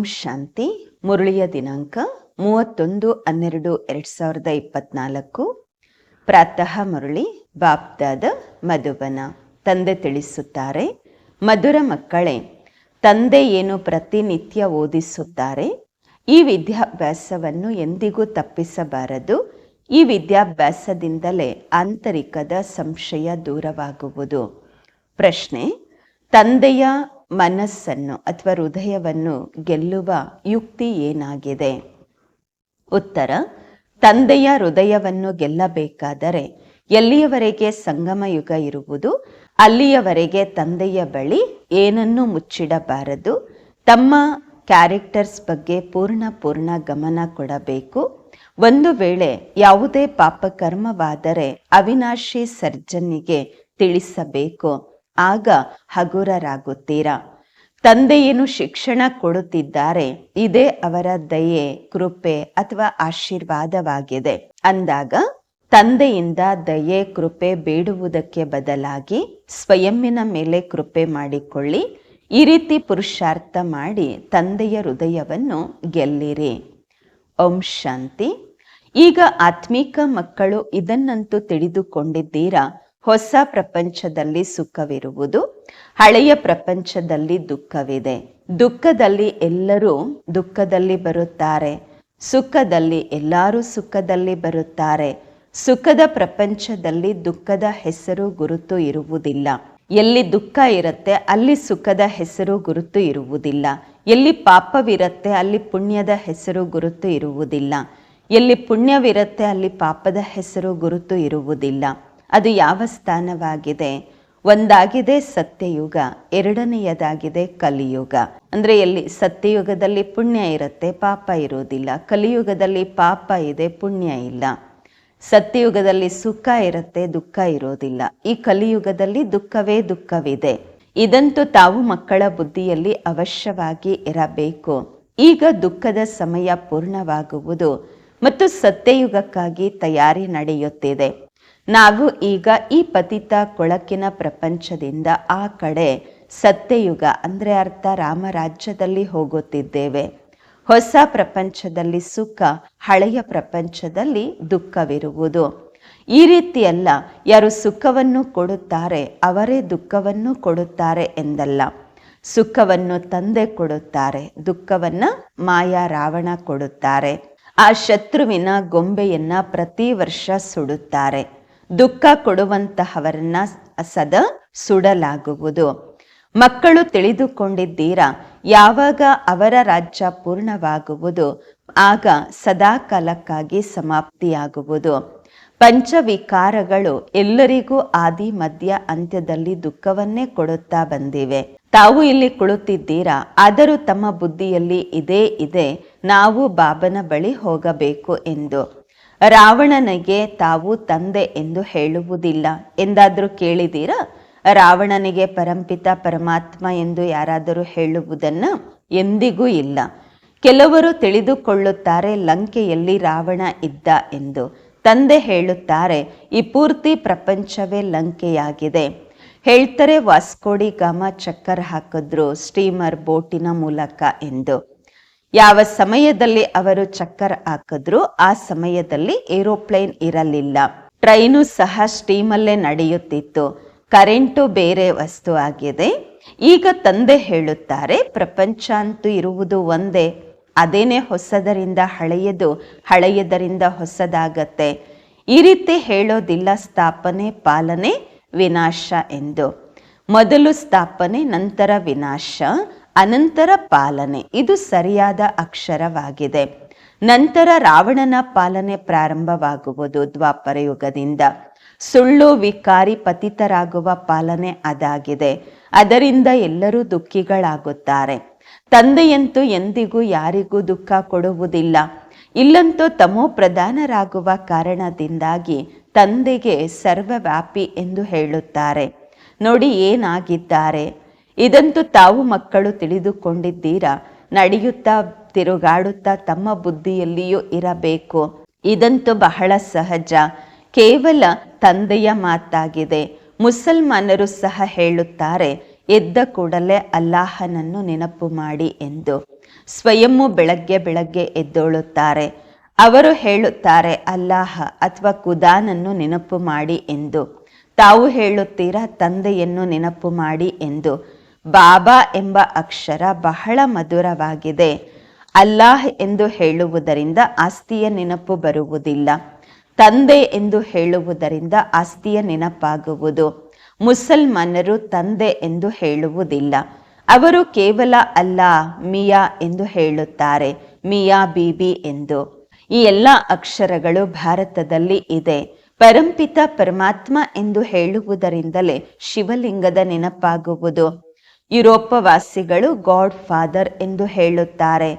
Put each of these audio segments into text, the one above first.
ಓಂ ಶಾಂತಿ. ಮುರಳಿಯ ದಿನಾಂಕ ಮೂವತ್ತೊಂದು ಹನ್ನೆರಡು ಎರಡು ಸಾವಿರದ ಇಪ್ಪತ್ನಾಲ್ಕು. ಪ್ರಾತಃ ಮುರಳಿ ಬಾಪ್ದಾದ ಮಧುಬನ. ತಂದೆ ತಿಳಿಸುತ್ತಾರೆ, ಮಧುರ ಮಕ್ಕಳೇ, ತಂದೆ ಏನು ಪ್ರತಿನಿತ್ಯ ಓದಿಸುತ್ತಾರೆ? ಈ ವಿದ್ಯಾಭ್ಯಾಸವನ್ನು ಎಂದಿಗೂ ತಪ್ಪಿಸಬಾರದು. ಈ ವಿದ್ಯಾಭ್ಯಾಸದಿಂದಲೇ ಆಂತರಿಕದ ಸಂಶಯ ದೂರವಾಗುವುದು. ಪ್ರಶ್ನೆ, ತಂದೆಯ ಮನಸ್ಸನ್ನು ಅಥವಾ ಹೃದಯವನ್ನು ಗೆಲ್ಲುವ ಯುಕ್ತಿ ಏನಾಗಿದೆ? ಉತ್ತರ, ತಂದೆಯ ಹೃದಯವನ್ನು ಗೆಲ್ಲಬೇಕಾದರೆ ಎಲ್ಲಿಯವರೆಗೆ ಸಂಗಮ ಯುಗ ಇರುವುದು? ಅಲ್ಲಿಯವರೆಗೆ ತಂದೆಯ ಬಳಿ ಏನನ್ನೂ ಮುಚ್ಚಿಡಬಾರದು. ತಮ್ಮ ಕ್ಯಾರೆಕ್ಟರ್ಸ್ ಬಗ್ಗೆ ಪೂರ್ಣ ಪೂರ್ಣ ಗಮನ ಕೊಡಬೇಕು. ಒಂದು ವೇಳೆ ಯಾವುದೇ ಪಾಪಕರ್ಮವಾದರೆ ಅವಿನಾಶಿ ಸರ್ಜನ್ನಿಗೆ ತಿಳಿಸಬೇಕು. ಆಗ ಹಗುರರಾಗುತ್ತೀರಾ? ತಂದೆಯೇನು ಶಿಕ್ಷಣ ಕೊಡುತ್ತಿದ್ದಾರೆ. ಇದೇ ಅವರ ದಯೆ, ಕೃಪೆ ಅಥವಾ ಆಶೀರ್ವಾದವಾಗಿದೆ. ಅಂದಾಗ ತಂದೆಯಿಂದ ದಯೆ, ಕೃಪೆ ಬೇಡುವುದಕ್ಕೆ ಬದಲಾಗಿ ಸ್ವಯಂನ ಮೇಲೆ ಕೃಪೆ ಮಾಡಿಕೊಳ್ಳಿ. ಈ ರೀತಿ ಪುರುಷಾರ್ಥ ಮಾಡಿ ತಂದೆಯ ಹೃದಯವನ್ನು ಗೆಲ್ಲಿರಿ. ಓಂ ಶಾಂತಿ. ಈಗ ಆತ್ಮೀಕ ಮಕ್ಕಳು ಇದನ್ನಂತೂ ತಿಳಿದುಕೊಂಡಿದ್ದೀರಾ? ಹೊಸ ಪ್ರಪಂಚದಲ್ಲಿ ಸುಖವಿರುವುದು, ಹಳೆಯ ಪ್ರಪಂಚದಲ್ಲಿ ದುಃಖವಿದೆ. ದುಃಖದಲ್ಲಿ ಎಲ್ಲರೂ ದುಃಖದಲ್ಲಿ ಬರುತ್ತಾರೆ. ಸುಖದಲ್ಲಿ ಎಲ್ಲರೂ ಸುಖದಲ್ಲಿ ಬರುತ್ತಾರೆ. ಸುಖದ ಪ್ರಪಂಚದಲ್ಲಿ ದುಃಖದ ಹೆಸರು ಗುರುತು ಇರುವುದಿಲ್ಲ. ಎಲ್ಲಿ ದುಃಖ ಇರುತ್ತೆ, ಅಲ್ಲಿ ಸುಖದ ಹೆಸರು ಗುರುತು ಇರುವುದಿಲ್ಲ. ಎಲ್ಲಿ ಪಾಪವಿರುತ್ತೆ, ಅಲ್ಲಿ ಪುಣ್ಯದ ಹೆಸರು ಗುರುತು ಇರುವುದಿಲ್ಲ. ಎಲ್ಲಿ ಪುಣ್ಯವಿರುತ್ತೆ, ಅಲ್ಲಿ ಪಾಪದ ಹೆಸರು ಗುರುತು ಇರುವುದಿಲ್ಲ. ಅದು ಯಾವ ಸ್ಥಾನವಾಗಿದೆ? ಒಂದಾಗಿದೆ ಸತ್ಯಯುಗ, ಎರಡನೆಯದಾಗಿದೆ ಕಲಿಯುಗ. ಅಂದರೆ ಎಲ್ಲಿ ಸತ್ಯಯುಗದಲ್ಲಿ ಪುಣ್ಯ ಇರುತ್ತೆ, ಪಾಪ ಇರುವುದಿಲ್ಲ ಕಲಿಯುಗದಲ್ಲಿ ಪಾಪ ಇದೆ, ಪುಣ್ಯ ಇಲ್ಲ. ಸತ್ಯಯುಗದಲ್ಲಿ ಸುಖ ಇರುತ್ತೆ, ದುಃಖ ಇರೋದಿಲ್ಲ. ಈ ಕಲಿಯುಗದಲ್ಲಿ ದುಃಖವೇ ದುಃಖವಿದೆ. ಇದಂತೂ ತಾವು ಮಕ್ಕಳ ಬುದ್ಧಿಯಲ್ಲಿ ಅವಶ್ಯವಾಗಿ ಇರಬೇಕು. ಈಗ ದುಃಖದ ಸಮಯ ಪೂರ್ಣವಾಗುವುದು ಮತ್ತು ಸತ್ಯಯುಗಕ್ಕಾಗಿ ತಯಾರಿ ನಡೆಯುತ್ತಿದೆ. ನಾವು ಈಗ ಈ ಪತಿತ ಕೊಳಕಿನ ಪ್ರಪಂಚದಿಂದ ಆ ಕಡೆ ಸತ್ಯಯುಗ, ಅಂದರೆ ಅರ್ಥ ರಾಮರಾಜ್ಯದಲ್ಲಿ ಹೋಗುತ್ತಿದ್ದೇವೆ. ಹೊಸ ಪ್ರಪಂಚದಲ್ಲಿ ಸುಖ, ಹಳೆಯ ಪ್ರಪಂಚದಲ್ಲಿ ದುಃಖವಿರುವುದು. ಈ ರೀತಿಯಲ್ಲ, ಯಾರು ಸುಖವನ್ನು ಕೊಡುತ್ತಾರೆ, ಅವರೇ ದುಃಖವನ್ನು ಕೊಡುತ್ತಾರೆ ಎಂದಲ್ಲ. ಸುಖವನ್ನು ತಂದೆ ಕೊಡುತ್ತಾರೆ, ದುಃಖವನ್ನು ಮಾಯಾ ರಾವಣ ಕೊಡುತ್ತಾರೆ. ಆ ಶತ್ರುವಿನ ಗೊಂಬೆಯನ್ನ ಪ್ರತಿ ವರ್ಷ ಸುಡುತ್ತಾರೆ. ದುಃಖ ಕೊಡುವಂತಹವರನ್ನ ಸದಾ ಸುಡಲಾಗುವುದು. ಮಕ್ಕಳು ತಿಳಿದುಕೊಂಡಿದ್ದೀರಾ? ಯಾವಾಗ ಅವರ ರಾಜ್ಯ ಪೂರ್ಣವಾಗುವುದು? ಆಗ ಸದಾ ಕಾಲಕ್ಕಾಗಿ ಸಮಾಪ್ತಿಯಾಗುವುದು. ಪಂಚವಿಕಾರಗಳು ಎಲ್ಲರಿಗೂ ಆದಿ, ಮಧ್ಯ, ಅಂತ್ಯದಲ್ಲಿ ದುಃಖವನ್ನೇ ಕೊಡುತ್ತಾ ಬಂದಿವೆ. ತಾವು ಇಲ್ಲಿ ಕುಳಿತಿದ್ದೀರಾ? ಆದರೂ ತಮ್ಮ ಬುದ್ಧಿಯಲ್ಲಿ ಇದೇ ಇದೆ. ನಾವು ಬಾಬನ ಬಳಿ ಹೋಗಬೇಕು ಎಂದು. ರಾವಣನಿಗೆ ತಾವು ತಂದೆ ಎಂದು ಹೇಳುವುದಿಲ್ಲ. ಎಂದಾದರೂ ಕೇಳಿದ್ದೀರಾ? ರಾವಣನಿಗೆ ಪರಂಪಿತ ಪರಮಾತ್ಮ ಎಂದು ಯಾರಾದರೂ ಹೇಳುವುದನ್ನು ಎಂದಿಗೂ ಇಲ್ಲ. ಕೆಲವರು ತಿಳಿದುಕೊಳ್ಳುತ್ತಾರೆ, ಲಂಕೆಯಲ್ಲಿ ರಾವಣ ಇದ್ದ ಎಂದು. ತಂದೆ ಹೇಳುತ್ತಾರೆ, ಈ ಪೂರ್ತಿ ಪ್ರಪಂಚವೇ ಲಂಕೆಯಾಗಿದೆ. ಹೇಳ್ತಾರೆ, ವಾಸ್ಕೋಡಿ ಗಾಮ ಚಕ್ಕರ್ ಹಾಕಿದ್ರು, ಸ್ಟೀಮರ್ ಬೋಟಿನ ಮೂಲಕ ಎಂದು. ಯಾವ ಸಮಯದಲ್ಲಿ ಅವರು ಚಕ್ಕರ್ ಹಾಕಿದ್ರು, ಆ ಸಮಯದಲ್ಲಿ ಏರೋಪ್ಲೇನ್ ಇರಲಿಲ್ಲ. ಟ್ರೈನು ಸಹ ಸ್ಟೀಮಲ್ಲೇ ನಡೆಯುತ್ತಿತ್ತು. ಕರೆಂಟು ಬೇರೆ ವಸ್ತು ಆಗಿದೆ. ಈಗ ತಂದೆ ಹೇಳುತ್ತಾರೆ, ಪ್ರಪಂಚ ಅಂತೂ ಇರುವುದು ಒಂದೇ. ಅದೇನೇ ಹೊಸದರಿಂದ ಹಳೆಯದು, ಹಳೆಯದರಿಂದ ಹೊಸದಾಗತ್ತೆ. ಈ ರೀತಿ ಹೇಳೋದಿಲ್ಲ ಸ್ಥಾಪನೆ, ಪಾಲನೆ, ವಿನಾಶ ಎಂದು. ಮೊದಲು ಸ್ಥಾಪನೆ, ನಂತರ ವಿನಾಶ. ಅನಂತರ ಪಾಲನೆ. ಇದು ಸರಿಯಾದ ಅಕ್ಷರವಾಗಿದೆ. ನಂತರ ರಾವಣನ ಪಾಲನೆ ಪ್ರಾರಂಭವಾಗುವುದು ದ್ವಾಪರ ಯುಗದಿಂದ. ಸುಳ್ಳು ವಿಕಾರಿ ಪತಿತರಾಗುವ ಪಾಲನೆ ಅದಾಗಿದೆ. ಅದರಿಂದ ಎಲ್ಲರೂ ದುಃಖಿಗಳಾಗುತ್ತಾರೆ. ತಂದೆಯಂತೂ ಎಂದಿಗೂ ಯಾರಿಗೂ ದುಃಖ ಕೊಡುವುದಿಲ್ಲ. ಇಲ್ಲಂತೂ ತಮೋ ಪ್ರಧಾನರಾಗುವ ಕಾರಣದಿಂದಾಗಿ ತಂದೆಗೆ ಸರ್ವವ್ಯಾಪಿ ಎಂದು ಹೇಳುತ್ತಾರೆ. ನೋಡಿ ಏನಾಗಿದ್ದಾರೆ. ಇದಂತೂ ತಾವು ಮಕ್ಕಳು ತಿಳಿದುಕೊಂಡಿದ್ದೀರಾ? ನಡೆಯುತ್ತಾ, ತಿರುಗಾಡುತ್ತಾ ತಮ್ಮ ಬುದ್ಧಿಯಲ್ಲಿಯೂ ಇರಬೇಕು. ಇದಂತೂ ಬಹಳ ಸಹಜ. ಕೇವಲ ತಂದೆಯ ಮಾತಾಗಿದೆ. ಮುಸಲ್ಮಾನರು ಸಹ ಹೇಳುತ್ತಾರೆ, ಎದ್ದ ಕೂಡಲೇ ಅಲ್ಲಾಹನನ್ನು ನೆನಪು ಮಾಡಿ ಎಂದು. ಸ್ವಯಂ ಬೆಳಗ್ಗೆ ಬೆಳಗ್ಗೆ ಎದ್ದೋಳುತ್ತಾರೆ. ಅವರು ಹೇಳುತ್ತಾರೆ, ಅಲ್ಲಾಹ ಅಥವಾ ಕುದಾನನ್ನು ನೆನಪು ಮಾಡಿ ಎಂದು. ತಾವು ಹೇಳುತ್ತೀರಾ, ತಂದೆಯನ್ನು ನೆನಪು ಮಾಡಿ ಎಂದು. ಬಾಬಾ ಎಂಬ ಅಕ್ಷರ ಬಹಳ ಮಧುರವಾಗಿದೆ. ಅಲ್ಲಾಹ್ ಎಂದು ಹೇಳುವುದರಿಂದ ಆಸ್ತಿಯ ನೆನಪು ಬರುವುದಿಲ್ಲ. ತಂದೆ ಎಂದು ಹೇಳುವುದರಿಂದ ಆಸ್ತಿಯ ನೆನಪಾಗುವುದು. ಮುಸಲ್ಮಾನರು ತಂದೆ ಎಂದು ಹೇಳುವುದಿಲ್ಲ. ಅವರು ಕೇವಲ ಅಲ್ಲಾ ಮಿಯಾ ಎಂದು ಹೇಳುತ್ತಾರೆ. ಮಿಯಾ ಬೀಬಿ ಎಂದು. ಈ ಎಲ್ಲ ಅಕ್ಷರಗಳು ಭಾರತದಲ್ಲಿ ಇದೆ. ಪರಂಪಿತ ಪರಮಾತ್ಮ ಎಂದು ಹೇಳುವುದರಿಂದಲೇ ಶಿವಲಿಂಗದ ನೆನಪಾಗುವುದು. ಯುರೋಪವಾಸಿಗಳು ಗಾಡ್ ಫಾದರ್ ಎಂದು ಹೇಳುತ್ತಾರೆ.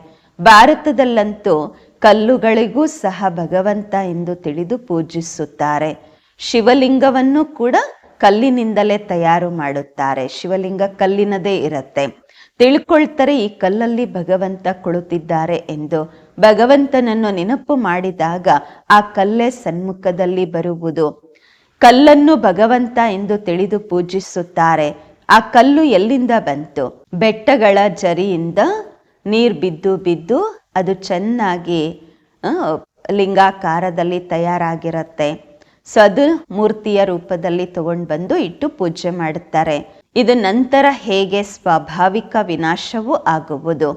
ಭಾರತದಲ್ಲಂತೂ ಕಲ್ಲುಗಳಿಗೂ ಸಹ ಭಗವಂತ ಎಂದು ತಿಳಿದು ಪೂಜಿಸುತ್ತಾರೆ. ಶಿವಲಿಂಗವನ್ನು ಕೂಡ ಕಲ್ಲಿನಿಂದಲೇ ತಯಾರು ಮಾಡುತ್ತಾರೆ. ಶಿವಲಿಂಗ ಕಲ್ಲಿನದೇ ಇರುತ್ತೆ. ತಿಳ್ಕೊಳ್ತಾರೆ ಈ ಕಲ್ಲಲ್ಲಿ ಭಗವಂತ ಕುಳಿತಿದ್ದಾರೆ ಎಂದು. ಭಗವಂತನನ್ನು ನೆನಪು ಮಾಡಿದಾಗ ಆ ಕಲ್ಲೇ ಸನ್ಮುಖದಲ್ಲಿ ಬರುವುದು. ಕಲ್ಲನ್ನು ಭಗವಂತ ಎಂದು ತಿಳಿದು ಪೂಜಿಸುತ್ತಾರೆ. ಆ ಕಲ್ಲು ಎಲ್ಲಿಂದ ಬಂತು? ಬೆಟ್ಟಗಳ ಜರಿಯಿಂದ ನೀರು ಬಿದ್ದು ಬಿದ್ದು ಅದು ಚೆನ್ನಾಗಿ ಲಿಂಗಾಕಾರದಲ್ಲಿ ತಯಾರಾಗಿರುತ್ತೆ. ಸೊ ಅದು ಮೂರ್ತಿಯ ರೂಪದಲ್ಲಿ ತಗೊಂಡು ಬಂದು ಇಟ್ಟು ಪೂಜೆ ಮಾಡುತ್ತಾರೆ. ಇದು ನಂತರ ಹೇಗೆ ಸ್ವಾಭಾವಿಕ ವಿನಾಶವೂ ಆಗುವುದು.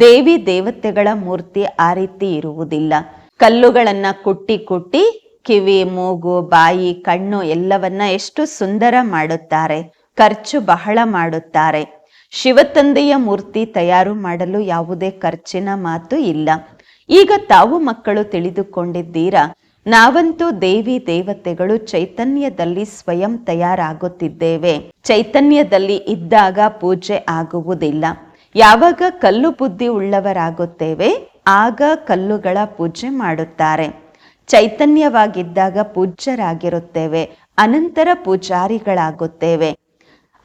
ದೇವಿ ದೇವತೆಗಳ ಮೂರ್ತಿ ಆ ರೀತಿ ಇರುವುದಿಲ್ಲ. ಕಲ್ಲುಗಳನ್ನ ಕುಟ್ಟಿ ಕುಟ್ಟಿ ಕಿವಿ, ಮೂಗು, ಬಾಯಿ, ಕಣ್ಣು ಎಲ್ಲವನ್ನ ಎಷ್ಟು ಸುಂದರ ಮಾಡುತ್ತಾರೆ. ಖರ್ಚು ಬಹಳ ಮಾಡುತ್ತಾರೆ. ಶಿವತಂದೆಯ ಮೂರ್ತಿ ತಯಾರು ಮಾಡಲು ಯಾವುದೇ ಖರ್ಚಿನ ಮಾತು ಇಲ್ಲ. ಈಗ ತಾವು ಮಕ್ಕಳು ತಿಳಿದುಕೊಂಡಿದ್ದೀರಾ? ನಾವಂತೂ ದೇವಿ ದೇವತೆಗಳು ಚೈತನ್ಯದಲ್ಲಿ ಸ್ವಯಂ ತಯಾರಾಗುತ್ತಿದ್ದೇವೆ. ಚೈತನ್ಯದಲ್ಲಿ ಇದ್ದಾಗ ಪೂಜೆ ಆಗುವುದಿಲ್ಲ. ಯಾವಾಗ ಕಲ್ಲು ಬುದ್ಧಿ ಉಳ್ಳವರಾಗುತ್ತೇವೆ, ಆಗ ಕಲ್ಲುಗಳ ಪೂಜೆ ಮಾಡುತ್ತಾರೆ. ಚೈತನ್ಯವಾಗಿದ್ದಾಗ ಪೂಜ್ಯರಾಗಿರುತ್ತೇವೆ, ಅನಂತರ ಪೂಜಾರಿಗಳಾಗುತ್ತೇವೆ.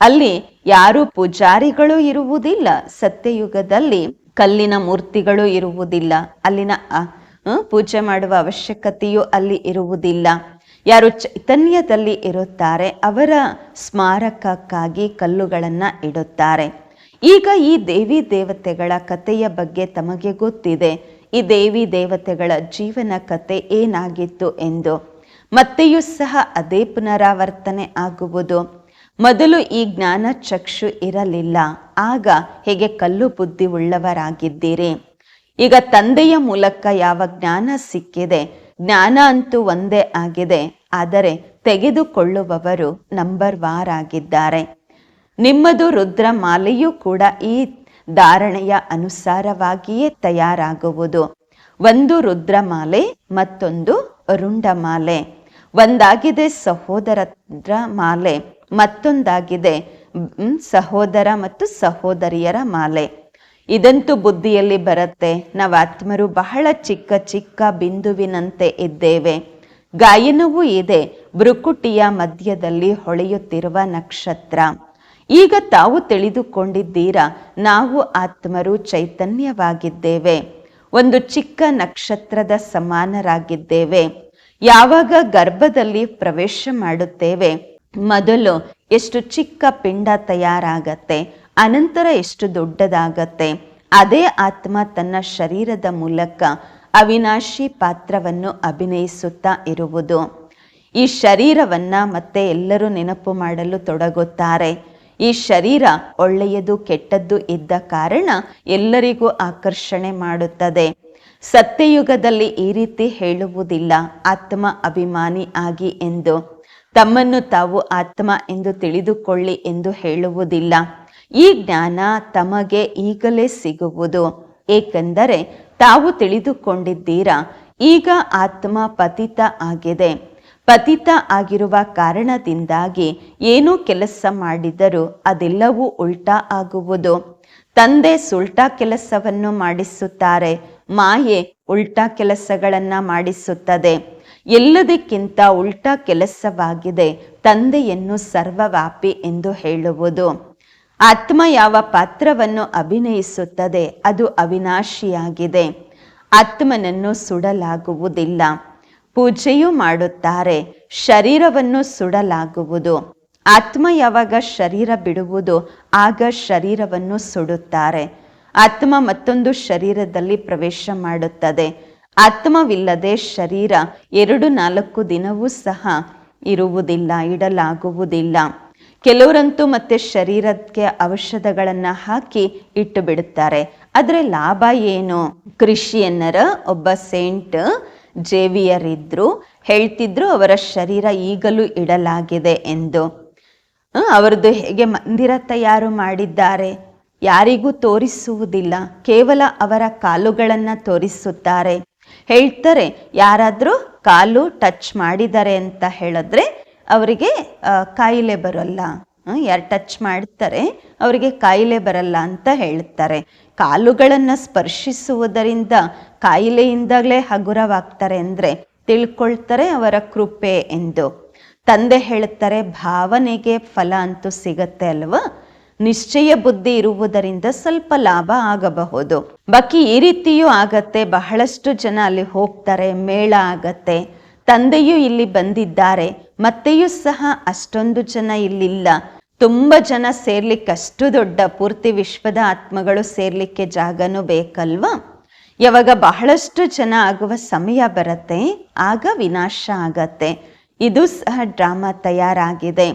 ಅಲ್ಲಿ ಯಾರು ಪೂಜಾರಿಗಳು ಇರುವುದಿಲ್ಲ. ಸತ್ಯಯುಗದಲ್ಲಿ ಕಲ್ಲಿನ ಮೂರ್ತಿಗಳು ಇರುವುದಿಲ್ಲ. ಅಲ್ಲಿನ ಪೂಜೆ ಮಾಡುವ ಅವಶ್ಯಕತೆಯೂ ಅಲ್ಲಿ ಇರುವುದಿಲ್ಲ. ಯಾರು ಚೈತನ್ಯದಲ್ಲಿ ಇರುತ್ತಾರೆ, ಅವರ ಸ್ಮಾರಕಕ್ಕಾಗಿ ಕಲ್ಲುಗಳನ್ನು ಇಡುತ್ತಾರೆ. ಈಗ ಈ ದೇವಿ ದೇವತೆಗಳ ಕಥೆಯ ಬಗ್ಗೆ ತಮಗೆ ಗೊತ್ತಿದೆ. ಈ ದೇವಿ ದೇವತೆಗಳ ಜೀವನ ಕತೆ ಏನಾಗಿತ್ತು ಎಂದು. ಮತ್ತೆಯೂ ಸಹ ಅದೇ ಪುನರಾವರ್ತನೆ ಆಗುವುದು. ಮೊದಲು ಈ ಜ್ಞಾನ ಚಕ್ಷು ಇರಲಿಲ್ಲ. ಆಗ ಹೇಗೆ ಕಲ್ಲು ಬುದ್ಧಿ ಉಳ್ಳವರಾಗಿದ್ದೀರಿ? ಈಗ ತಂದೆಯ ಮೂಲಕ ಯಾವ ಜ್ಞಾನ ಸಿಕ್ಕಿದೆ? ಜ್ಞಾನ ಅಂತೂ ಒಂದೇ ಆಗಿದೆ. ಆದರೆ ತೆಗೆದುಕೊಳ್ಳುವವರು ನಂಬರ್ ವಾರ್ ಆಗಿದ್ದಾರೆ. ನಿಮ್ಮದು ರುದ್ರ ಮಾಲೆಯೂ ಕೂಡ ಈ ಧಾರಣೆಯ ಅನುಸಾರವಾಗಿಯೇ ತಯಾರಾಗುವುದು. ಒಂದು ರುದ್ರಮಾಲೆ ಮತ್ತೊಂದು ರುಂಡಮಾಲೆ ಒಂದಾಗಿದೆ ಸಹೋದರ ಮಾಲೆ. ಮತ್ತೊಂದಾಗಿದೆ. ಸಹೋದರ ಮತ್ತು ಸಹೋದರಿಯರ ಮಾಲೆ. ಇದಂತೂ ಬುದ್ಧಿಯಲ್ಲಿ ಬರುತ್ತೆ. ನಾವು ಆತ್ಮರು ಬಹಳ ಚಿಕ್ಕ ಚಿಕ್ಕ ಬಿಂದುವಿನಂತೆ ಇದ್ದೇವೆ. ಗಾಯನವೂ ಇದೆ. ಬೃಕುಟಿಯ ಮಧ್ಯದಲ್ಲಿ ಹೊಳೆಯುತ್ತಿರುವ ನಕ್ಷತ್ರ. ಈಗ ತಾವು ತಿಳಿದುಕೊಂಡಿದ್ದೀರಾ, ನಾವು ಆತ್ಮರು ಚೈತನ್ಯವಾಗಿದ್ದೇವೆ. ಒಂದು ಚಿಕ್ಕ ನಕ್ಷತ್ರದ ಸಮಾನರಾಗಿದ್ದೇವೆ. ಯಾವಾಗ ಗರ್ಭದಲ್ಲಿ ಪ್ರವೇಶ ಮಾಡುತ್ತೇವೆ? ಮೊದಲು ಎಷ್ಟು ಚಿಕ್ಕ ಪಿಂಡ ತಯಾರಾಗತ್ತೆ, ಅನಂತರ ಎಷ್ಟು ದೊಡ್ಡದಾಗತ್ತೆ, ಅದೇ ಆತ್ಮ ತನ್ನ ಶರೀರದ ಮೂಲಕ ಅವಿನಾಶಿ ಪಾತ್ರವನ್ನು ಅಭಿನಯಿಸುತ್ತಾ ಇರುವುದು. ಈ ಶರೀರವನ್ನು ಮತ್ತೆ ಎಲ್ಲರೂ ನೆನಪು ಮಾಡಲು ತೊಡಗುತ್ತಾರೆ. ಈ ಶರೀರ ಒಳ್ಳೆಯದು ಕೆಟ್ಟದ್ದು ಇದ್ದ ಕಾರಣ ಎಲ್ಲರಿಗೂ ಆಕರ್ಷಣೆ ಮಾಡುತ್ತದೆ. ಸತ್ಯಯುಗದಲ್ಲಿ ಈ ರೀತಿ ಹೇಳುವುದಿಲ್ಲ, ಆತ್ಮ ಅಭಿಮಾನಿ ಆಗಿ ಎಂದು. ತಮ್ಮನ್ನು ತಾವು ಆತ್ಮ ಎಂದು ತಿಳಿದುಕೊಳ್ಳಿ ಎಂದು ಹೇಳುವುದಿಲ್ಲ. ಈ ಜ್ಞಾನ ತಮಗೆ ಈಗಲೇ ಸಿಗುವುದು. ಏಕೆಂದರೆ ತಾವು ತಿಳಿದುಕೊಂಡಿದ್ದೀರಾ, ಈಗ ಆತ್ಮ ಪತಿತ ಆಗಿದೆ. ಪತಿತ ಆಗಿರುವ ಕಾರಣದಿಂದಾಗಿ ಏನೂ ಕೆಲಸ ಮಾಡಿದರೂ ಅದೆಲ್ಲವೂ ಉಲ್ಟಾ ಆಗುವುದು. ತಂದೆ ಸುಲ್ಟಾ ಕೆಲಸವನ್ನು ಮಾಡಿಸುತ್ತಾರೆ, ಮಾಯೆ ಉಲ್ಟಾ ಕೆಲಸಗಳನ್ನು ಮಾಡಿಸುತ್ತದೆ. ಎಲ್ಲದಕ್ಕಿಂತ ಉಲ್ಟಾ ಕೆಲಸವಾಗಿದೆ ತಂದೆಯನ್ನು ಸರ್ವವ್ಯಾಪಿ ಎಂದು ಹೇಳುವುದು. ಆತ್ಮ ಯಾವ ಪಾತ್ರವನ್ನು ಅಭಿನಯಿಸುತ್ತದೆ ಅದು ಅವಿನಾಶಿಯಾಗಿದೆ. ಆತ್ಮನನ್ನು ಸುಡಲಾಗುವುದಿಲ್ಲ. ಪೂಜೆಯು ಮಾಡುತ್ತಾರೆ, ಶರೀರವನ್ನು ಸುಡಲಾಗುವುದು. ಆತ್ಮ ಯಾವಾಗ ಶರೀರ ಬಿಡುವುದು, ಆಗ ಶರೀರವನ್ನು ಸುಡುತ್ತಾರೆ. ಆತ್ಮ ಮತ್ತೊಂದು ಶರೀರದಲ್ಲಿ ಪ್ರವೇಶ ಮಾಡುತ್ತದೆ. ಆತ್ಮವಿಲ್ಲದೆ ಶರೀರ ಎರಡು ನಾಲ್ಕು ದಿನವೂ ಸಹ ಇರುವುದಿಲ್ಲ, ಇಡಲಾಗುವುದಿಲ್ಲ. ಕೆಲವರಂತೂ ಮತ್ತೆ ಶರೀರಕ್ಕೆ ಔಷಧಗಳನ್ನು ಹಾಕಿ ಇಟ್ಟು ಬಿಡುತ್ತಾರೆ ಆದರೆ ಲಾಭ ಏನು? ಕ್ರಿಶ್ಚಿಯನ್ನರ ಒಬ್ಬ ಸೇಂಟ್ ಜೇವಿಯರ್ ಇದ್ರು ಹೇಳ್ತಿದ್ರು ಅವರ ಶರೀರ ಈಗಲೂ ಇಡಲಾಗಿದೆ ಎಂದು. ಅವರದು ಅವರದ್ದು ಹೇಗೆ ಮಂದಿರ ತಯಾರು ಮಾಡಿದ್ದಾರೆ ಯಾರಿಗೂ ತೋರಿಸುವುದಿಲ್ಲ, ಕೇವಲ ಅವರ ಕಾಲುಗಳನ್ನು ತೋರಿಸುತ್ತಾರೆ. ಹೇಳ್ತಾರೆ. ಯಾರಾದರೂ ಕಾಲು ಟಚ್ ಮಾಡಿದ್ದಾರೆ ಅಂತ ಹೇಳಿದ್ರೆ ಅವರಿಗೆ ಕಾಯಿಲೆ ಬರೋಲ್ಲ. ಯಾರು ಟಚ್ ಮಾಡ್ತಾರೆ, ಅವರಿಗೆ ಕಾಯಿಲೆ ಬರಲ್ಲ ಅಂತ ಹೇಳ್ತಾರೆ. ಕಾಲುಗಳನ್ನು ಸ್ಪರ್ಶಿಸುವುದರಿಂದ ಕಾಯಿಲೆಯಿಂದಾಗಲೇ ಹಗುರವಾಗ್ತಾರೆ ಅಂದರೆ ತಿಳ್ಕೊಳ್ತಾರೆ ಅವರ ಕೃಪೆ ಎಂದು. ತಂದೆ ಹೇಳುತ್ತಾರೆ ಭಾವನೆಗೆ ಫಲ ಅಂತೂ ಸಿಗತ್ತೆ ಅಲ್ವಾ? ನಿಶ್ಚಯ ಬುದ್ಧಿ ಇರುವುದರಿಂದ ಸ್ವಲ್ಪ ಲಾಭ ಆಗಬಹುದು. ಬಾಕಿ ಈ ರೀತಿಯೂ ಆಗತ್ತೆ. ಬಹಳಷ್ಟು ಜನ ಅಲ್ಲಿ ಹೋಗ್ತಾರೆ, ಮೇಳ ಆಗತ್ತೆ. ತಂದೆಯೂ ಇಲ್ಲಿ ಬಂದಿದ್ದಾರೆ. ಮತ್ತೆಯೂ ಸಹ ಅಷ್ಟೊಂದು ಜನ ಇಲ್ಲಿಲ್ಲ. ತುಂಬ ಜನ ಸೇರ್ಲಿಕ್ಕೆ ಅಷ್ಟು ದೊಡ್ಡ ಪೂರ್ತಿ ವಿಶ್ವದ ಆತ್ಮಗಳು ಸೇರ್ಲಿಕ್ಕೆ ಜಾಗನೂ ಬೇಕಲ್ವಾ? ಯಾವಾಗ ಬಹಳಷ್ಟು ಜನ ಆಗುವ ಸಮಯ ಬರುತ್ತೆ, ಆಗ ವಿನಾಶ ಆಗತ್ತೆ. ಇದು ಸಹ ಡ್ರಾಮಾ ತಯಾರಾಗಿದೆ.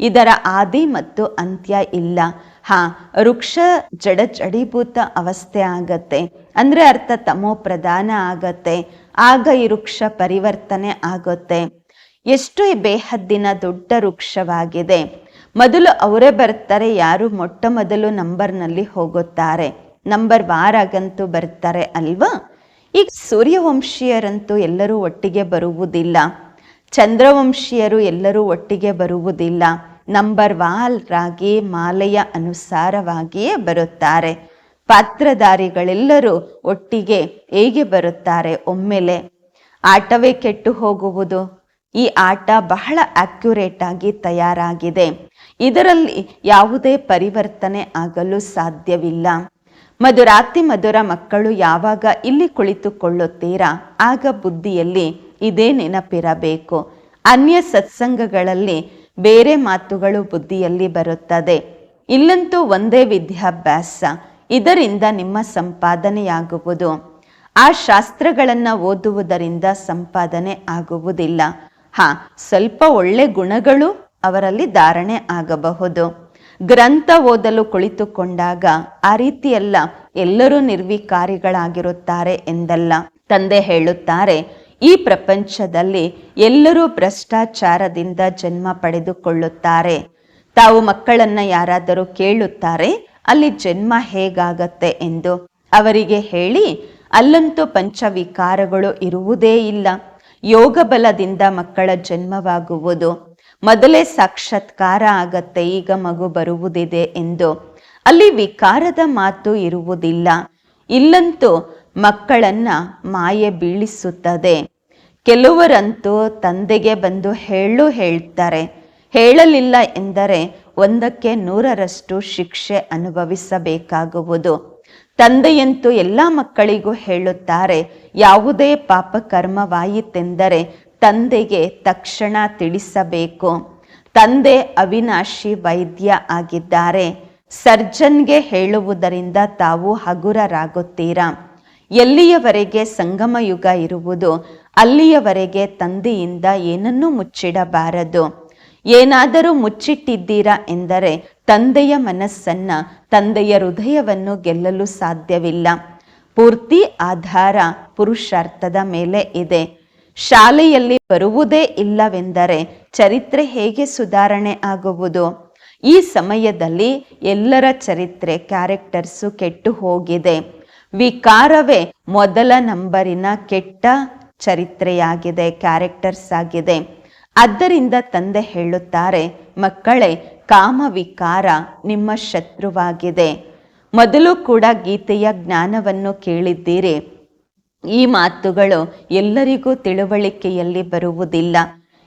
ಇದರ ಆದಿ ಮತ್ತು ಅಂತ್ಯ ಇಲ್ಲ. ಹಾ, ವೃಕ್ಷ ಜಡ ಜಡೀಭೂತ ಅವಸ್ಥೆ ಆಗತ್ತೆ. ಅಂದ್ರೆ ಅರ್ಥ ತಮೋ ಪ್ರಧಾನ ಆಗತ್ತೆ. ಆಗ ಈ ವೃಕ್ಷ ಪರಿವರ್ತನೆ ಆಗುತ್ತೆ. ಎಷ್ಟು ಈ ಬೇಹದ್ದಿನ ದೊಡ್ಡ ವೃಕ್ಷವಾಗಿದೆ. ಮೊದಲು ಅವರೇ ಬರ್ತಾರೆ, ಯಾರು ಮೊಟ್ಟ ಮೊದಲು ನಂಬರ್ನಲ್ಲಿ ಹೋಗುತ್ತಾರೆ. ನಂಬರ್ ವಾರಾಗಂತೂ ಬರ್ತಾರೆ ಅಲ್ವಾ? ಈಗ ಸೂರ್ಯವಂಶೀಯರಂತೂ ಎಲ್ಲರೂ ಒಟ್ಟಿಗೆ ಬರುವುದಿಲ್ಲ. ಚಂದ್ರವಂಶೀಯರು ಎಲ್ಲರೂ ಒಟ್ಟಿಗೆ ಬರುವುದಿಲ್ಲ. ನಂಬರ್ ವಾಲ್ರಾಗಿ ಮಾಲೆಯ ಅನುಸಾರವಾಗಿಯೇ ಬರುತ್ತಾರೆ. ಪಾತ್ರಧಾರಿಗಳೆಲ್ಲರೂ ಒಟ್ಟಿಗೆ ಹೇಗೆ ಬರುತ್ತಾರೆ ಒಮ್ಮೆಲೆ? ಆಟವೇ ಕೆಟ್ಟು ಹೋಗುವುದು. ಈ ಆಟ ಬಹಳ ಅಕ್ಯುರೇಟ್ ಆಗಿ ತಯಾರಾಗಿದೆ. ಇದರಲ್ಲಿ ಯಾವುದೇ ಪರಿವರ್ತನೆ ಆಗಲು ಸಾಧ್ಯವಿಲ್ಲ. ಮಧುರಾತಿ ಮಧುರ ಮಕ್ಕಳು ಯಾವಾಗ ಇಲ್ಲಿ ಕುಳಿತುಕೊಳ್ಳುತ್ತೀರಾ? ಆಗ ಬುದ್ಧಿಯಲ್ಲಿ ಇದೇ ನೆನಪಿರಬೇಕು. ಅನ್ಯ ಸತ್ಸಂಗಗಳಲ್ಲಿ ಬೇರೆ ಮಾತುಗಳು ಬುದ್ಧಿಯಲ್ಲಿ ಬರುತ್ತದೆ. ಇಲ್ಲಂತೂ ಒಂದೇ ವಿದ್ಯಾಭ್ಯಾಸ. ಇದರಿಂದ ನಿಮ್ಮ ಸಂಪಾದನೆಯಾಗುವುದು. ಆ ಶಾಸ್ತ್ರಗಳನ್ನು ಓದುವುದರಿಂದ ಸಂಪಾದನೆ ಆಗುವುದಿಲ್ಲ. ಹಾ, ಸ್ವಲ್ಪ ಒಳ್ಳೆ ಗುಣಗಳು ಅವರಲ್ಲಿ ಧಾರಣೆ ಆಗಬಹುದು. ಗ್ರಂಥ ಓದಲು ಕುಳಿತುಕೊಂಡಾಗ ಆ ರೀತಿಯೆಲ್ಲ ಎಲ್ಲರೂ ನಿರ್ವಿಕಾರಿಗಳಾಗಿರುತ್ತಾರೆ ಎಂದಲ್ಲ. ತಂದೆ ಹೇಳುತ್ತಾರೆ ಈ ಪ್ರಪಂಚದಲ್ಲಿ ಎಲ್ಲರೂ ಭ್ರಷ್ಟಾಚಾರದಿಂದ ಜನ್ಮ ಪಡೆದುಕೊಳ್ಳುತ್ತಾರೆ. ತಾವು ಮಕ್ಕಳನ್ನ ಯಾರಾದರೂ ಕೇಳುತ್ತಾರೆ, ಅಲ್ಲಿ ಜನ್ಮ ಹೇಗಾಗತ್ತೆ ಎಂದು ಅವರಿಗೆ ಹೇಳಿ, ಅಲ್ಲಂತೂ ಪಂಚವಿಕಾರಗಳು ಇರುವುದೇ ಇಲ್ಲ. ಯೋಗ ಬಲದಿಂದ ಮಕ್ಕಳ ಜನ್ಮವಾಗುವುದು. ಮೊದಲೇ ಸಾಕ್ಷಾತ್ಕಾರ ಆಗತ್ತೆ, ಈಗ ಮಗು ಬರುವುದಿದೆ ಎಂದು. ಅಲ್ಲಿ ವಿಕಾರದ ಮಾತು ಇರುವುದಿಲ್ಲ. ಇಲ್ಲಂತೂ ಮಕ್ಕಳನ್ನ ಮಾಯೆ ಬೀಳಿಸುತ್ತದೆ. ಕೆಲವರಂತೂ ತಂದೆಗೆ ಬಂದು ಹೇಳು ಹೇಳ್ತಾರೆ. ಹೇಳಲಿಲ್ಲ ಎಂದರೆ ಒಂದಕ್ಕೆ ನೂರರಷ್ಟು ಶಿಕ್ಷೆ ಅನುಭವಿಸಬೇಕಾಗುವುದು. ತಂದೆಯಂತೂ ಎಲ್ಲ ಮಕ್ಕಳಿಗೂ ಹೇಳುತ್ತಾರೆ, ಯಾವುದೇ ಪಾಪ ಕರ್ಮವಾಯಿತೆಂದರೆ ತಂದೆಗೆ ತಕ್ಷಣ ತಿಳಿಸಬೇಕು. ತಂದೆ ಅವಿನಾಶಿ ವೈದ್ಯ ಆಗಿದ್ದಾರೆ. ಸರ್ಜನ್ಗೆ ಹೇಳುವುದರಿಂದ ತಾವು ಹಗುರರಾಗುತ್ತೀರಾ? ಎಲ್ಲಿಯವರೆಗೆ ಸಂಗಮಯುಗ ಇರುವುದು? ಅಲ್ಲಿಯವರೆಗೆ ತಂದೆಯಿಂದ ಏನನ್ನೂ ಮುಚ್ಚಿಡಬಾರದು. ಏನಾದರೂ ಮುಚ್ಚಿಟ್ಟಿದ್ದೀರಾ ಎಂದರೆ ತಂದೆಯ ಮನಸ್ಸನ್ನ, ತಂದೆಯ ಹೃದಯವನ್ನು ಗೆಲ್ಲಲು ಸಾಧ್ಯವಿಲ್ಲ. ಪೂರ್ತಿ ಆಧಾರ ಪುರುಷಾರ್ಥದ ಮೇಲೆ ಇದೆ. ಶಾಲೆಯಲ್ಲಿ ಬರುವುದೇ ಇಲ್ಲವೆಂದರೆ ಚರಿತ್ರೆ ಹೇಗೆ ಸುಧಾರಣೆ ಆಗುವುದು? ಈ ಸಮಯದಲ್ಲಿ ಎಲ್ಲರ ಚರಿತ್ರೆ, ಕ್ಯಾರೆಕ್ಟರ್ಸು ಕೆಟ್ಟು ಹೋಗಿದೆ. ವಿಕಾರವೇ ಮೊದಲ ನಂಬರಿನ ಕೆಟ್ಟ ಚರಿತ್ರೆಯಾಗಿದೆ ಕ್ಯಾರೆಕ್ಟರ್ಸ್ ಆಗಿದೆ. ಆದ್ದರಿಂದ ತಂದೆ ಹೇಳುತ್ತಾರೆ, ಮಕ್ಕಳೇ ಕಾಮ ವಿಕಾರ ನಿಮ್ಮ ಶತ್ರುವಾಗಿದೆ. ಮೊದಲು ಕೂಡ ಗೀತೆಯ ಜ್ಞಾನವನ್ನು ಕೇಳಿದ್ದೀರಿ. ಈ ಮಾತುಗಳು ಎಲ್ಲರಿಗೂ ತಿಳುವಳಿಕೆಯಲ್ಲಿ ಬರುವುದಿಲ್ಲ.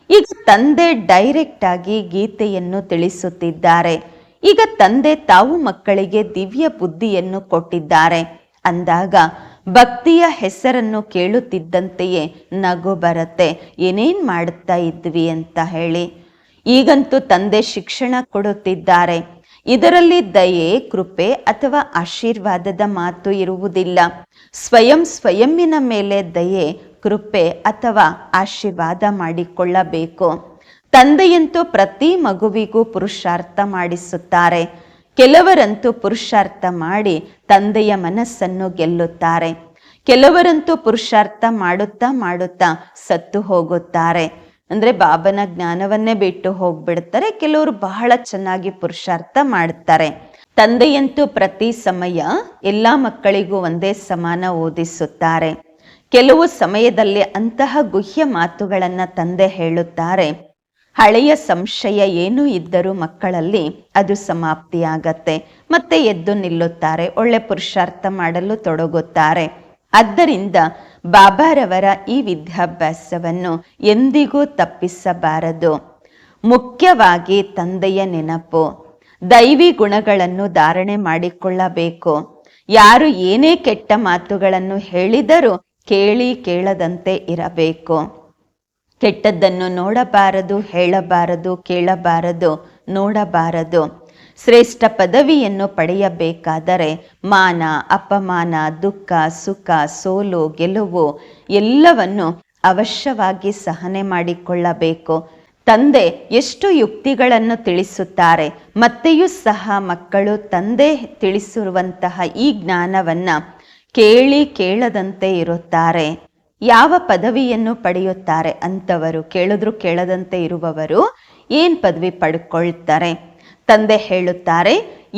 ಈಗ ತಂದೆ ಡೈರೆಕ್ಟ್ ಆಗಿ ಗೀತೆಯನ್ನು ತಿಳಿಸುತ್ತಿದ್ದಾರೆ. ಈಗ ತಂದೆ ತಾವು ಮಕ್ಕಳಿಗೆ ದಿವ್ಯ ಬುದ್ಧಿಯನ್ನು ಕೊಟ್ಟಿದ್ದಾರೆ. ಅಂದಾಗ ಭಕ್ತಿಯ ಹೆಸರನ್ನು ಕೇಳುತ್ತಿದ್ದಂತೆಯೇ ನಗು ಬರುತ್ತೆ. ಏನೇನು ಮಾಡುತ್ತಾ ಇದ್ವಿ ಅಂತ ಹೇಳಿ. ಈಗಂತೂ ತಂದೆ ಶಿಕ್ಷಣ ಕೊಡುತ್ತಿದ್ದಾರೆ. ಇದರಲ್ಲಿ ದಯೆ, ಕೃಪೆ ಅಥವಾ ಆಶೀರ್ವಾದದ ಮಾತು ಇರುವುದಿಲ್ಲ. ಸ್ವಯಂ ಸ್ವಯಂನ ಮೇಲೆ ದಯೆ, ಕೃಪೆ ಅಥವಾ ಆಶೀರ್ವಾದ ಮಾಡಿಕೊಳ್ಳಬೇಕು. ತಂದೆಯಂತೂ ಪ್ರತಿ ಮಗುವಿಗೂ ಪುರುಷಾರ್ಥ ಮಾಡಿಸುತ್ತಾರೆ. ಕೆಲವರಂತೂ ಪುರುಷಾರ್ಥ ಮಾಡಿ ತಂದೆಯ ಮನಸ್ಸನ್ನು ಗೆಲ್ಲುತ್ತಾರೆ. ಕೆಲವರಂತೂ ಪುರುಷಾರ್ಥ ಮಾಡುತ್ತಾ ಮಾಡುತ್ತಾ ಸತ್ತು ಹೋಗುತ್ತಾರೆ. ಅಂದ್ರೆ ಬಾಬನ ಜ್ಞಾನವನ್ನೇ ಬಿಟ್ಟು ಹೋಗ್ಬಿಡ್ತಾರೆ. ಕೆಲವರು ಬಹಳ ಚೆನ್ನಾಗಿ ಪುರುಷಾರ್ಥ ಮಾಡುತ್ತಾರೆ ತಂದೆಯಂತೂ ಪ್ರತಿ ಸಮಯ ಎಲ್ಲ ಮಕ್ಕಳಿಗೂ ಒಂದೇ ಸಮಾನ ಓದಿಸುತ್ತಾರೆ. ಕೆಲವು ಸಮಯದಲ್ಲಿ ಅಂತಹ ಗುಹ್ಯ ಮಾತುಗಳನ್ನು ತಂದೆ ಹೇಳುತ್ತಾರೆ. ಹಳೆಯ ಸಂಶಯ ಏನೂ ಇದ್ದರೂ ಮಕ್ಕಳಲ್ಲಿ ಅದು ಸಮಾಪ್ತಿಯಾಗತ್ತೆ. ಮತ್ತೆ ಎದ್ದು ನಿಲ್ಲುತ್ತಾರೆ, ಒಳ್ಳೆ ಪುರುಷಾರ್ಥ ಮಾಡಲು ತೊಡಗುತ್ತಾರೆ. ಆದ್ದರಿಂದ ಬಾಬಾರವರ ಈ ವಿದ್ಯಾಭ್ಯಾಸವನ್ನು ಎಂದಿಗೂ ತಪ್ಪಿಸಬಾರದು. ಮುಖ್ಯವಾಗಿ ತಂದೆಯ ನೆನಪು. ದೈವಿ ಗುಣಗಳನ್ನು ಧಾರಣೆ ಮಾಡಿಕೊಳ್ಳಬೇಕು. ಯಾರು ಏನೇ ಕೆಟ್ಟ ಮಾತುಗಳನ್ನು ಹೇಳಿದರೂ ಕೇಳಿ ಕೇಳದಂತೆ ಇರಬೇಕು. ಕೆಟ್ಟದ್ದನ್ನು ನೋಡಬಾರದು, ಹೇಳಬಾರದು, ಕೇಳಬಾರದು, ನೋಡಬಾರದು. ಶ್ರೇಷ್ಠ ಪದವಿಯನ್ನು ಪಡೆಯಬೇಕಾದರೆ ಮಾನ, ಅಪಮಾನ, ದುಃಖ, ಸುಖ, ಸೋಲು, ಗೆಲುವು ಎಲ್ಲವನ್ನು ಅವಶ್ಯವಾಗಿ ಸಹನೆ ಮಾಡಿಕೊಳ್ಳಬೇಕು. ತಂದೆ ಎಷ್ಟು ಯುಕ್ತಿಗಳನ್ನು ತಿಳಿಸುತ್ತಾರೆ, ಮತ್ತೆಯೂ ಸಹ ಮಕ್ಕಳು ತಂದೆ ತಿಳಿಸಿರುವಂತಹ ಈ ಜ್ಞಾನವನ್ನು ಕೇಳಿ ಕೇಳದಂತೆ ಇರುತ್ತಾರೆ. ಯಾವ ಪದವಿಯನ್ನು ಪಡೆಯುತ್ತಾರೆ ಅಂತವರು ಕೇಳಿದ್ರು ಕೇಳದಂತೆ ಇರುವವರು ಏನ್ ಪದವಿ ಪಡ್ಕೊಳ್ತಾರೆ? ತಂದೆ ಹೇಳುತ್ತಾರೆ,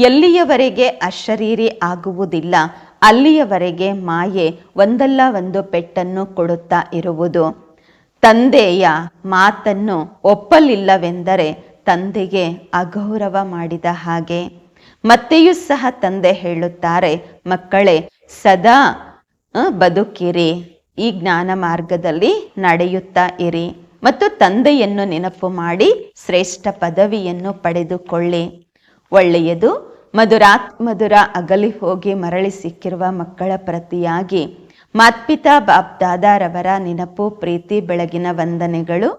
ಎಲ್ಲಿಯವರೆಗೆ ಅಶರೀರಿ ಆಗುವುದಿಲ್ಲ, ಅಲ್ಲಿಯವರೆಗೆ ಮಾಯೆ ಒಂದಲ್ಲ ಒಂದು ಪೆಟ್ಟನ್ನು ಕೊಡುತ್ತಾ ಇರುವುದು. ತಂದೆಯ ಮಾತನ್ನು ಒಪ್ಪಲಿಲ್ಲವೆಂದರೆ ತಂದೆಗೆ ಅಗೌರವ ಮಾಡಿದ ಹಾಗೆ. ಮತ್ತೆಯೂ ಸಹ ತಂದೆ ಹೇಳುತ್ತಾರೆ, ಮಕ್ಕಳೇ, ಸದಾ ಬದುಕಿರಿ. ಈ ಜ್ಞಾನ ಮಾರ್ಗದಲ್ಲಿ ನಡೆಯುತ್ತಾ ಇರಿ ಮತ್ತು ತಂದೆಯನ್ನು ನೆನಪು ಮಾಡಿ ಶ್ರೇಷ್ಠ ಪದವಿಯನ್ನು ಪಡೆದುಕೊಳ್ಳಿ. ಒಳ್ಳೆಯದು, ಮಧುರಾತ್ ಮಧುರ ಅಗಲಿ ಹೋಗಿ ಮರಳಿ ಸಿಕ್ಕಿರುವ ಮಕ್ಕಳ ಪ್ರತಿಯಾಗಿ ಮಾತ್ಪಿತಾ ಬಾಪ್ ದಾದಾರವರ ನೆನಪು, ಪ್ರೀತಿ, ಬೆಳಗಿನ ವಂದನೆಗಳು,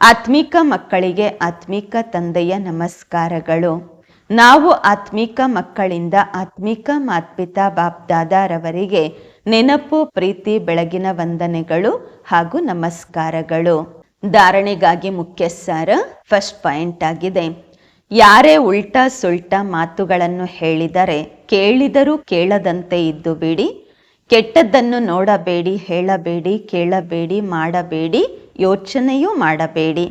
ಆತ್ಮಿಕ ಮಕ್ಕಳಿಗೆ ಆತ್ಮಿಕ ತಂದೆಯ ನಮಸ್ಕಾರಗಳು. ನಾವು ಆತ್ಮಿಕ ಮಕ್ಕಳಿಂದ ಆತ್ಮಿಕ ಮಾತ್ಪಿತಾ ಬಾಪ್ ದಾದಾರವರಿಗೆ ನೆನಪು, ಪ್ರೀತಿ, ಬೆಳಗಿನ ವಂದನೆಗಳು ಹಾಗೂ ನಮಸ್ಕಾರಗಳು. ಧಾರಣೆಗಾಗಿ ಮುಖ್ಯ ಸಾರ ಫಸ್ಟ್ ಪಾಯಿಂಟ್ ಆಗಿದೆ. ಯಾರೇ ಉಲ್ಟಾ ಸುಲ್ಟಾ ಮಾತುಗಳನ್ನು ಹೇಳಿದರೆ ಕೇಳಿದರೂ ಕೇಳದಂತೆ ಇದ್ದು ಬಿಡಿ. ಕೆಟ್ಟದ್ದನ್ನು ನೋಡಬೇಡಿ, ಹೇಳಬೇಡಿ, ಕೇಳಬೇಡಿ, ಮಾಡಬೇಡಿ, ಯೋಚನೆಯೂ ಮಾಡಬೇಡಿ.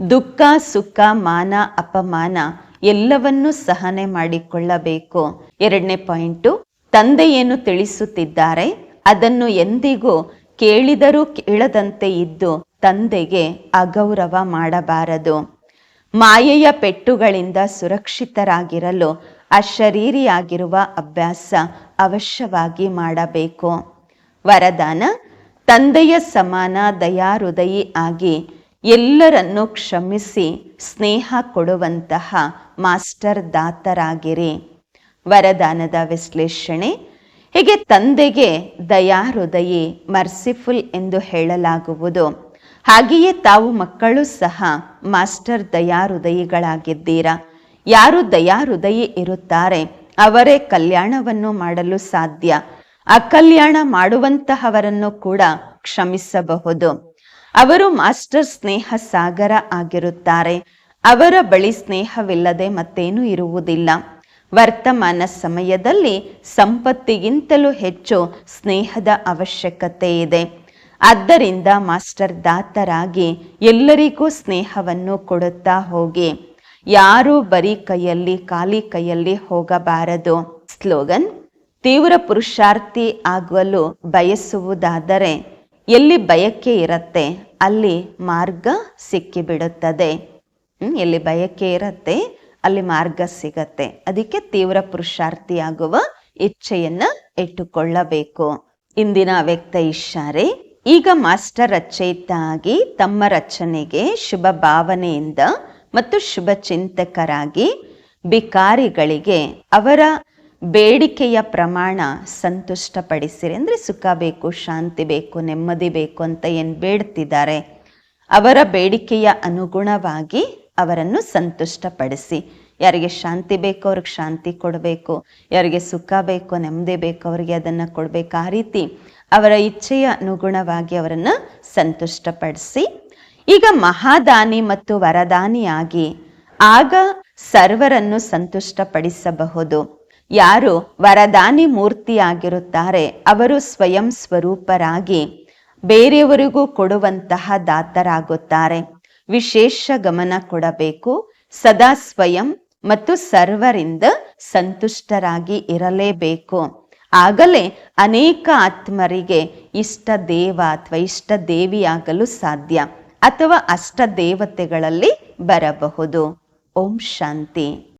ದುಃಖ, ಸುಖ, ಮಾನ, ಅಪಮಾನ ಎಲ್ಲವನ್ನೂ ಸಹನೆ ಮಾಡಿಕೊಳ್ಳಬೇಕು. ಎರಡನೇ ಪಾಯಿಂಟು ತಂದೆ ಏನು ತಿಳಿಸುತ್ತಿದ್ದಾರೆ. ಅದನ್ನು ಎಂದಿಗೂ ಕೇಳಿದರೂ ಕೇಳದಂತೆ ಇದ್ದು ತಂದೆಗೆ ಅಗೌರವ ಮಾಡಬಾರದು. ಮಾಯೆಯ ಪೆಟ್ಟುಗಳಿಂದ ಸುರಕ್ಷಿತರಾಗಿರಲು ಅಶರೀರಿಯಾಗಿರುವ ಅಭ್ಯಾಸ ಅವಶ್ಯವಾಗಿ ಮಾಡಬೇಕು. ವರದಾನ, ತಂದೆಯ ಸಮಾನ ದಯಾಹೃದಯಿ ಆಗಿ ಎಲ್ಲರನ್ನೂ ಕ್ಷಮಿಸಿ, ಸ್ನೇಹ ಕೊಡುವಂತಹ ಮಾಸ್ಟರ್ ದಾತರಾಗಿರಿ. ವರದಾನದ ವಿಶ್ಲೇಷಣೆ, ಹೀಗೆ ತಂದೆಗೆ ದಯಾ ಹೃದಯಿ ಮರ್ಸಿಫುಲ್ ಎಂದು ಹೇಳಲಾಗುವುದು. ಹಾಗೆಯೇ ತಾವು ಮಕ್ಕಳು ಸಹ ಮಾಸ್ಟರ್ ದಯಾ ಹೃದಯಿಗಳಾಗಿದ್ದೀರಾ ಯಾರು ದಯಾಹೃದಯಿ ಇರುತ್ತಾರೆ? ಅವರೇ ಕಲ್ಯಾಣವನ್ನು ಮಾಡಲು ಸಾಧ್ಯ. ಅಕಲ್ಯಾಣ ಮಾಡುವಂತಹವರನ್ನು ಕೂಡ ಕ್ಷಮಿಸಬಹುದು. ಅವರು ಮಾಸ್ಟರ್ ಸ್ನೇಹ ಸಾಗರ ಆಗಿರುತ್ತಾರೆ. ಅವರ ಬಳಿ ಸ್ನೇಹವಿಲ್ಲದೆ ಮತ್ತೇನೂ ಇರುವುದಿಲ್ಲ. ವರ್ತಮಾನ ಸಮಯದಲ್ಲಿ ಸಂಪತ್ತಿಗಿಂತಲೂ ಹೆಚ್ಚು ಸ್ನೇಹದ ಅವಶ್ಯಕತೆ ಇದೆ. ಆದ್ದರಿಂದ ಮಾಸ್ಟರ್ ದಾತರಾಗಿ ಎಲ್ಲರಿಗೂ ಸ್ನೇಹವನ್ನು ಕೊಡುತ್ತಾ ಹೋಗಿ. ಯಾರೂ ಬರೀ ಕೈಯಲ್ಲಿ, ಖಾಲಿ ಕೈಯಲ್ಲಿ ಹೋಗಬಾರದು. ಸ್ಲೋಗನ್, ತೀವ್ರ ಪುರುಷಾರ್ಥಿ ಆಗಲು ಬಯಸುವುದಾದರೆ ಎಲ್ಲಿ ಬಯಕೆ ಇರತ್ತೆ? ಅಲ್ಲಿ ಮಾರ್ಗ ಸಿಕ್ಕಿಬಿಡುತ್ತದೆ. ಎಲ್ಲಿ ಬಯಕೆ ಇರತ್ತೆ, ಅಲ್ಲಿ ಮಾರ್ಗ ಸಿಗತ್ತೆ. ಅದಕ್ಕೆ ತೀವ್ರ ಪುರುಷಾರ್ಥಿಯಾಗುವ ಇಚ್ಛೆಯನ್ನ ಇಟ್ಟುಕೊಳ್ಳಬೇಕು. ಇಂದಿನ ವ್ಯಕ್ತ ಇಶಾರೆ ಈಗ ಮಾಸ್ಟರ್ ರಚಯಿತ ತಮ್ಮ ರಚನೆಗೆ ಶುಭ ಭಾವನೆಯಿಂದ ಮತ್ತು ಶುಭ ಚಿಂತಕರಾಗಿ ಬಿಕಾರಿಗಳಿಗೆ ಅವರ ಬೇಡಿಕೆಯ ಪ್ರಮಾಣ ಸಂತುಷ್ಟಪಡಿಸಿರಿ. ಅಂದರೆ ಸುಖ ಬೇಕು, ಶಾಂತಿ ಬೇಕು, ನೆಮ್ಮದಿ ಬೇಕು ಅಂತ ಏನು ಬೇಡ್ತಿದ್ದಾರೆ. ಅವರ ಬೇಡಿಕೆಯ ಅನುಗುಣವಾಗಿ ಅವರನ್ನು ಸಂತುಷ್ಟಪಡಿಸಿ. ಯಾರಿಗೆ ಶಾಂತಿ ಬೇಕೋ, ಅವ್ರಿಗೆ ಶಾಂತಿ ಕೊಡಬೇಕು. ಯಾರಿಗೆ ಸುಖ ಬೇಕು, ನೆಮ್ಮದಿ ಬೇಕು, ಅವರಿಗೆ ಅದನ್ನು ಕೊಡಬೇಕು. ಆ ರೀತಿ ಅವರ ಇಚ್ಛೆಯ ಅನುಗುಣವಾಗಿ ಅವರನ್ನು ಸಂತುಷ್ಟಪಡಿಸಿ. ಈಗ ಮಹಾದಾನಿ ಮತ್ತು ವರದಾನಿಯಾಗಿ ಆಗ ಸರ್ವರನ್ನು ಸಂತುಷ್ಟಪಡಿಸಬಹುದು. ಯಾರು ವರದಾನಿ ಮೂರ್ತಿಯಾಗಿರುತ್ತಾರೆ, ಅವರು ಸ್ವಯಂ ಸ್ವರೂಪರಾಗಿ ಬೇರೆಯವರಿಗೂ ಕೊಡುವಂತಹ ದಾತರಾಗುತ್ತಾರೆ. ವಿಶೇಷ ಗಮನ ಕೊಡಬೇಕು, ಸದಾ ಸ್ವಯಂ ಮತ್ತು ಸರ್ವರಿಂದ ಸಂತುಷ್ಟರಾಗಿ ಇರಲೇಬೇಕು. ಆಗಲೇ ಅನೇಕ ಆತ್ಮರಿಗೆ ಇಷ್ಟ ದೇವ ಅಥವಾ ಇಷ್ಟ ದೇವಿಯಾಗಲು ಸಾಧ್ಯ ಅಥವಾ ಅಷ್ಟ ದೇವತೆಗಳಲ್ಲಿ ಬರಬಹುದು. ಓಂ ಶಾಂತಿ.